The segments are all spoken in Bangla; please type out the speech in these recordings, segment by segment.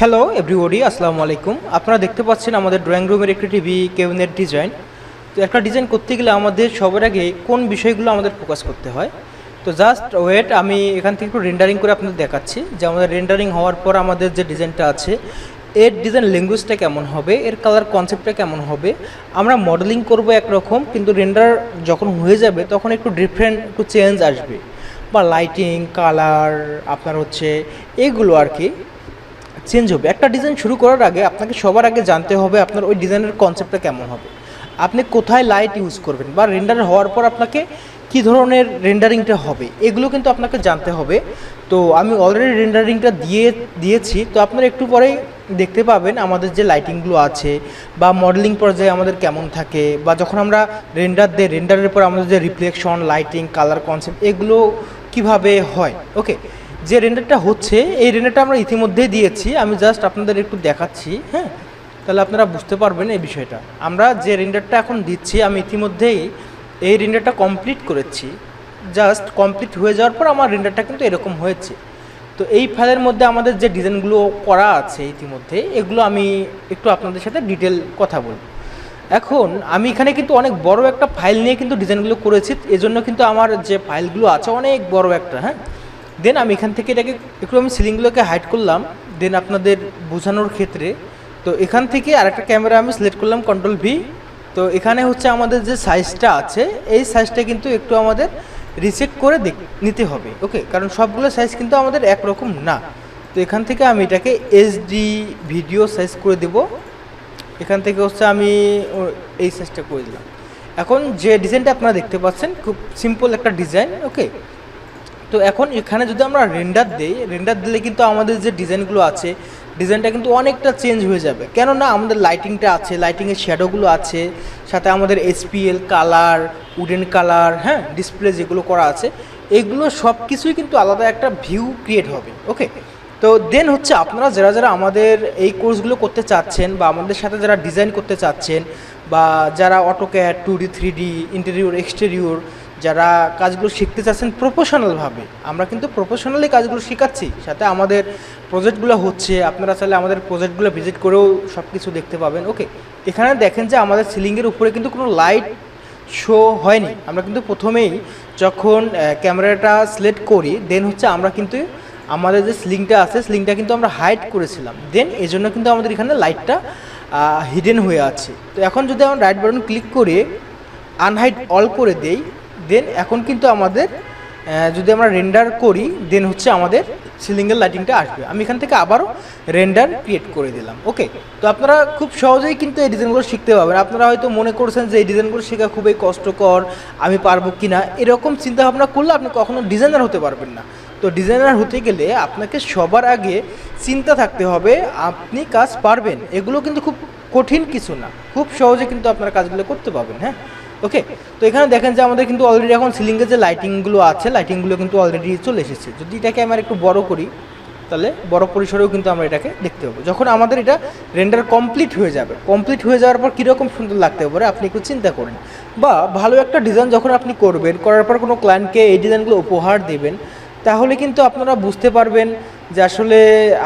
হ্যালো এভরিবডি আসসালামু আলাইকুম আপনারা দেখতে পাচ্ছেন আমাদের ড্রয়িং রুমের একটি টিভি কেবিনেট ডিজাইন তো একটা ডিজাইন করতে গেলে আমাদের সবার আগে কোন বিষয়গুলো আমাদের ফোকাস করতে হয়? তো জাস্ট ওয়েট আমি এখান থেকে একটু রেন্ডারিং করে আপনাদের দেখাচ্ছি যে আমাদের রেন্ডারিং হওয়ার পর আমাদের যে ডিজাইনটা আছে, এর ডিজাইন ল্যাঙ্গুয়েজটা কেমন হবে, এর কালার কনসেপ্টটা কেমন হবে, আমরা মডেলিং করব একরকম, কিন্তু রেন্ডার যখন হয়ে যাবে, তখন একটু ডিফারেন্ট একটু চেঞ্জ আসবে। বা লাইটিং কালার আপনার হচ্ছে, এগুলো আর কি। চেঞ্জ হবে। একটা ডিজাইন শুরু করার আগে আপনাকে সবার আগে জানতে হবে আপনার ওই ডিজাইনের কনসেপ্টটা কেমন হবে। আপনি কোথায় লাইট ইউজ করবেন বা রেন্ডার হওয়ার পর আপনাকে কী ধরনের রেন্ডারিংটা হবে, এগুলো কিন্তু আপনাকে জানতে হবে। তো আমি অলরেডি রেন্ডারিংটা দিয়ে, দিয়েছি। তো আপনারা একটু পরেই দেখতে পাবেন আমাদের যে লাইটিংগুলো আছে বা মডেলিং পর্যায়ে আমাদের কেমন থাকে বা যখন আমরা রেন্ডার দিই রেন্ডারের পর আমাদের যে রিফ্লেকশন লাইটিং কালার কনসেপ্ট এগুলো কীভাবে হয়। ওকে যে রেন্ডারটা হচ্ছে, এই রেন্ডারটা আমরা ইতিমধ্যেই দিয়েছি। আমি জাস্ট আপনাদের একটু দেখাচ্ছি হ্যাঁ? তাহলে আপনারা বুঝতে পারবেন এই বিষয়টা। আমরা যে রেন্ডারটা এখন দিচ্ছি, আমি ইতিমধ্যেই এই রেন্ডারটা কমপ্লিট করেছি। জাস্ট কমপ্লিট হয়ে যাওয়ার পর আমার রেন্ডারটা কিন্তু এরকম হয়েছে। তো এই ফাইলের মধ্যে আমাদের যে ডিজাইনগুলো করা আছে ইতিমধ্যে, এগুলো আমি একটু আপনাদের সাথে ডিটেল কথা বলব। এখন, আমি এখানে কিন্তু অনেক বড় একটা ফাইল নিয়ে কিন্তু ডিজাইনগুলো করেছি। এজন্য কিন্তু আমার যে ফাইলগুলো আছে, অনেক বড় একটা হ্যাঁ? দেন আমি এখান থেকে এটাকে একটু আমি সিলিংগুলোকে হাইড করলাম দেন আপনাদের বোঝানোর ক্ষেত্রে। তো এখান থেকে আরেকটা ক্যামেরা আমি সিলেক্ট করলাম কন্ট্রোল ভি তো এখানে হচ্ছে আমাদের যে সাইজটা আছে, এই সাইজটা কিন্তু একটু আমাদের রিচেক করে দেখ, নিতে হবে ওকে কারণ সবগুলো সাইজ কিন্তু আমাদের একরকম না। তো এখান থেকে আমি এটাকে এইচডি ভিডিও সাইজ করে দেব। এখান থেকে হচ্ছে আমি এই সাইজটা করে দিলাম। এখন যে ডিজাইনটা আপনারা দেখতে পাচ্ছেন, খুব সিম্পল একটা ডিজাইন ওকে তো এখন এখানে যদি আমরা রেন্ডার দিই রেন্ডার দিলে কিন্তু আমাদের যে ডিজাইনগুলো আছে ডিজাইনটা কিন্তু অনেকটা চেঞ্জ হয়ে যাবে। কেননা আমাদের লাইটিংটা আছে লাইটিংয়ের শ্যাডোগুলো আছে, সাথে আমাদের এসপিএল কালার উডেন কালার হ্যাঁ ডিসপ্লে যেগুলো করা আছে, এগুলো সব কিছুই কিন্তু আলাদা একটা ভিউ ক্রিয়েট হবে ওকে তো দেন হচ্ছে আপনারা যারা যারা আমাদের এই কোর্সগুলো করতে চাচ্ছেন বা আমাদের সাথে যারা ডিজাইন করতে চাচ্ছেন বা যারা AutoCAD two D three D interior exterior যারা কাজগুলো শিখতে চাচ্ছেন প্রফেশনালভাবে, আমরা কিন্তু প্রফেশনালি কাজগুলো শেখাচ্ছি, সাথে আমাদের প্রজেক্টগুলো হচ্ছে, আপনারা চাইলে আমাদের প্রজেক্টগুলো ভিজিট করেও সব কিছু দেখতে পাবেন। ওকে, এখানে দেখেন যে আমাদের সিলিংয়ের উপরে কিন্তু কোনো লাইট শো হয়নি। আমরা কিন্তু প্রথমেই যখন ক্যামেরাটা সিলেক্ট করি, দেন হচ্ছে আমরা কিন্তু আমাদের যে স্লিংটা আছে, স্লিংটা কিন্তু আমরা হাইড করেছিলাম। দেন এই জন্য কিন্তু আমাদের এখানে লাইটটা হিডেন হয়ে আছে। তো এখন যদি আমরা রাইট বাটন ক্লিক করে আনহাইড অল করে দেই দেন এখন কিন্তু আমাদের যদি আমরা রেন্ডার করি দেন হচ্ছে আমাদের সিলিংয়ের লাইটিংটা আসবে। আমি এখান থেকে আবারও রেন্ডার ক্রিয়েট করে দিলাম ওকে তো আপনারা খুব সহজেই কিন্তু এই ডিজাইনগুলো শিখতে পারবেন। আপনারা হয়তো মনে করছেন যে এই ডিজাইনগুলো শেখা খুবই কষ্টকর, আমি পারব কি না এরকম চিন্তাভাবনা করলে আপনি কখনো ডিজাইনার হতে পারবেন না। তো ডিজাইনার হতে গেলে আপনাকে সবার আগে চিন্তা থাকতে হবে, আপনি কাজ পারবেন। এগুলো কিন্তু খুব কঠিন কিছু না। খুব সহজে কিন্তু আপনারা কাজগুলো করতে পারবেন হ্যাঁ? ওকে তো এখানে দেখেন যে আমাদের কিন্তু অলরেডি এখন সিলিংয়ের যে লাইটিংগুলো আছে লাইটিংগুলো কিন্তু অলরেডি চলে এসেছে। যদি এটাকে আমরা একটু বড় করি, তাহলে বড় পরিসরেও কিন্তু আমরা এটাকে দেখতে পাবো। যখন আমাদের এটা রেন্ডার কমপ্লিট হয়ে যাবে কমপ্লিট হয়ে যাওয়ার পর কীরকম সুন্দর লাগতে পারে, আপনি একটু চিন্তা করেন। বা ভালো একটা ডিজাইন যখন আপনি করবেন, করার পর কোনো ক্লায়েন্টকে এই ডিজাইনগুলো উপহার দেবেন, তাহলে কিন্তু আপনারা বুঝতে পারবেন যে আসলে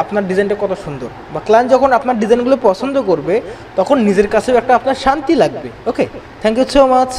আপনার ডিজাইনটা কত সুন্দর। বা ক্লায়েন্ট যখন আপনার ডিজাইনগুলো পছন্দ করবে, তখন নিজের কাছেও একটা আপনার শান্তি লাগবে। Okay thank you so much